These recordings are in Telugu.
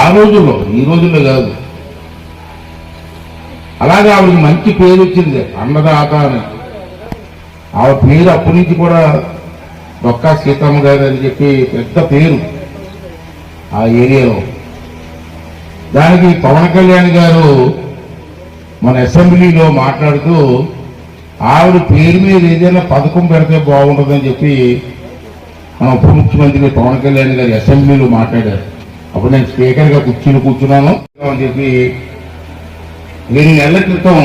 ఆ రోజుల్లో ఈ రోజుల్లో కాదు. అలాగే ఆవిడకి మంచి పేరు వచ్చింది అన్నదాత అని. ఆవిడ పేరు అప్పటి నుంచి కూడా డొక్కా సీతమ్మ గారు అని చెప్పి పెద్ద పేరు ఆ ఏరియాలో. దానికి పవన్ కళ్యాణ్ గారు మన అసెంబ్లీలో మాట్లాడుతూ ఆవిడ పేరు మీద ఏదైనా పథకం పెడితే బాగుంటుందని చెప్పి మన ఉప ముఖ్యమంత్రి పవన్ కళ్యాణ్ గారు అసెంబ్లీలో మాట్లాడారు. అప్పుడు నేను స్పీకర్గా కూర్చుని కూర్చున్నాను అని చెప్పి రెండు నెలల క్రితం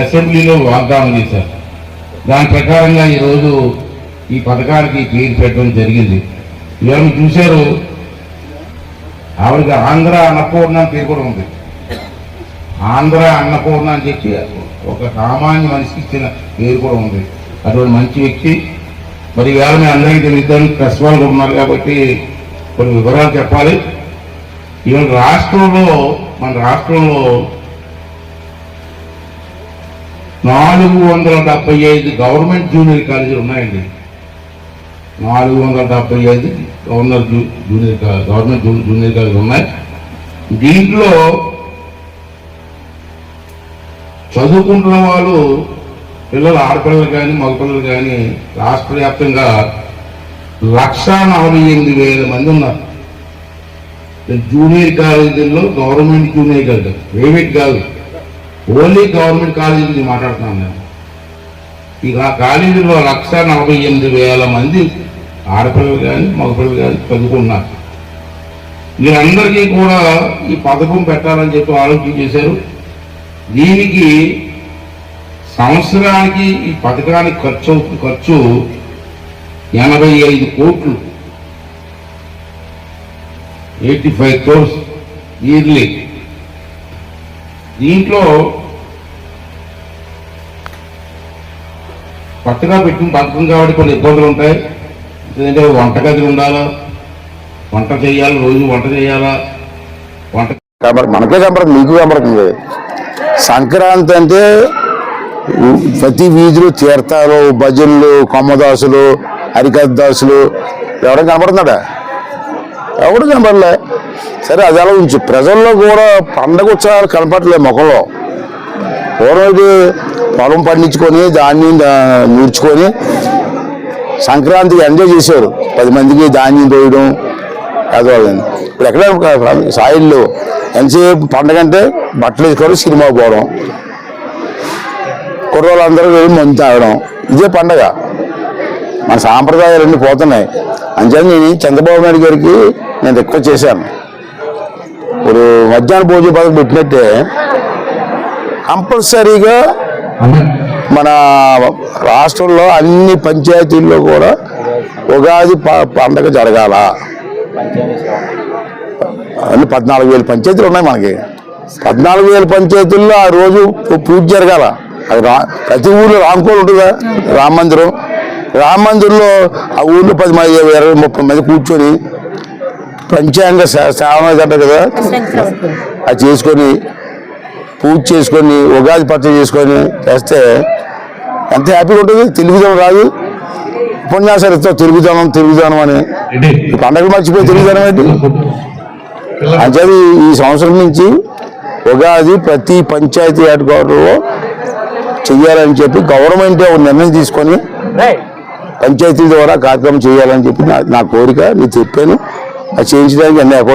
అసెంబ్లీలో వాగ్దానం చేశారు. దాని ప్రకారంగా ఈరోజు ఈ పథకానికి పేరు పెట్టడం జరిగింది. ఇవాళ చూశారు. ఆవిడకి ఆంధ్ర అన్నపూర్ణ అని పేరు కూడా ఉంది. ఆంధ్ర అన్నపూర్ణ అని చెప్పి ఒక సామాన్య మనిషికి ఇచ్చిన పేరు కూడా ఉంది. అటువంటి మంచి వ్యక్తి. మరి వేళ మీ అందరికీ తెలియదు ప్రెస్ వాళ్ళు ఉన్నారు కాబట్టి కొన్ని వివరాలు చెప్పాలి. ఇవాళ రాష్ట్రంలో మన రాష్ట్రంలో నాలుగు వందల డెబ్బై ఐదు గవర్నమెంట్ జూనియర్ కాలేజీలు ఉన్నాయండి. నాలుగు వందల డెబ్బై ఐదు గవర్నర్ జూనియర్ గవర్నమెంట్ జూనియర్ కాలేజీలు ఉన్నాయి. దీంట్లో చదువుకుంటున్న వాళ్ళు పిల్లలు ఆడపిల్లలు కానీ మగపిల్లలు కానీ రాష్ట్ర వ్యాప్తంగా లక్ష నలభై ఎనిమిది వేల మంది ఉన్నారు. జూనియర్ కాలేజీల్లో గవర్నమెంట్ జూనియర్ కాదు ప్రైవేట్ కాదు. ఓన్లీ గవర్నమెంట్ కాలేజీ గురించి మాట్లాడుతున్నాను నేను. ఇక ఆ కాలేజీలో లక్ష నలభై ఎనిమిది వేల మంది ఆడపిల్లలు కానీ మగపిల్లలు కానీ చదువుకున్నారు. వీరందరికీ కూడా ఈ పథకం పెట్టాలని చెప్పి ఆలోచన చేశారు. దీనికి సంవత్సరానికి ఈ పథకానికి ఖర్చు ఖర్చు ఎనభై ఐదు కోట్లు. ఎయిటీ ఫైవ్ క్రోర్స్ ఇయర్లీ దీంట్లో కొత్తగా పెట్టిన పథకం కాబట్టి కొన్ని ఇబ్బందులు ఉంటాయి. ఎందుకంటే వంటగది ఉండాలా? వంట చేయాలి? రోజు వంట చేయాలా? వంట కనబడ మనకే కనబడుతుంది మీకు కనబడుతుంది సంక్రాంతి అంటే ప్రతి వీధిలో తీర్థాలు భజనలు కొమ్మదాసులు హరికథ దాసులు ఎవరైనా కనబడుతున్నాడా? ఎవడు కనపడలే. సరే అది అలా ఉంచు. ప్రజల్లో కూడా పండగ ఉత్సవాలు కనపడలే ముఖంలో పూర్వది పొలం పండించుకొని ధాన్యం నూర్చుకొని సంక్రాంతికి ఎంజాయ్ చేశారు. పది మందికి ధాన్యం తోయడం పేదవాళ్ళని ఇప్పుడు ఎక్కడ సాయిల్లో ఎంతసేపు పండగ అంటే బట్టలు వేసుకోవడం సినిమా పోవడం కుర్రోళ్ళందరూ వెళ్ళి మందు తాగడం ఇదే పండగ. మన సాంప్రదాయాలన్నీ పోతున్నాయి. అంచేత నేను చంద్రబాబు నాయుడు గారికి నేను రిక్వెస్ట్ చేశాను. ఇప్పుడు మధ్యాహ్న భోజన పథకం పెట్టినట్టే కంపల్సరీగా మన రాష్ట్రంలో అన్ని పంచాయతీల్లో కూడా ఉగాది ప- పండగ జరగాల. అన్ని పద్నాలుగు వేల పంచాయతీలు ఉన్నాయి మనకి. పద్నాలుగు వేల పంచాయతీల్లో ఆ రోజు పూజ జరగాల. అది రా ప్రతి ఊళ్ళో రామకోలు ఉంటుందా? రామ మందిరం. రామ మందిరంలో ఆ ఊళ్ళో పది మంది ఇరవై ముప్పై మంది కూర్చొని పంచాంగ శ్రావణ కదా? అది చేసుకొని పూజ చేసుకొని ఉగాది పచ్చడి చేసుకొని చేస్తే ఎంత హ్యాపీగా ఉంటుంది? తెలుగుదనం రాదు. ఉపన్యాసాలు ఇస్తావు తెలుగుదనం తెలుగుదనం అని. పండగలు మర్చిపోయి తెలుగుదనం ఏంటి? అంచేది ఈ సంవత్సరం నుంచి ఉగాది ప్రతి పంచాయతీ హెడ్ క్వార్టర్లో చెయ్యాలని చెప్పి గవర్నమెంటే ఒక నిర్ణయం తీసుకొని పంచాయతీ ద్వారా కార్యక్రమం చేయాలని చెప్పి నా కోరిక నేను చెప్పాను. అది చేయించడానికి అన్ని అకౌంట్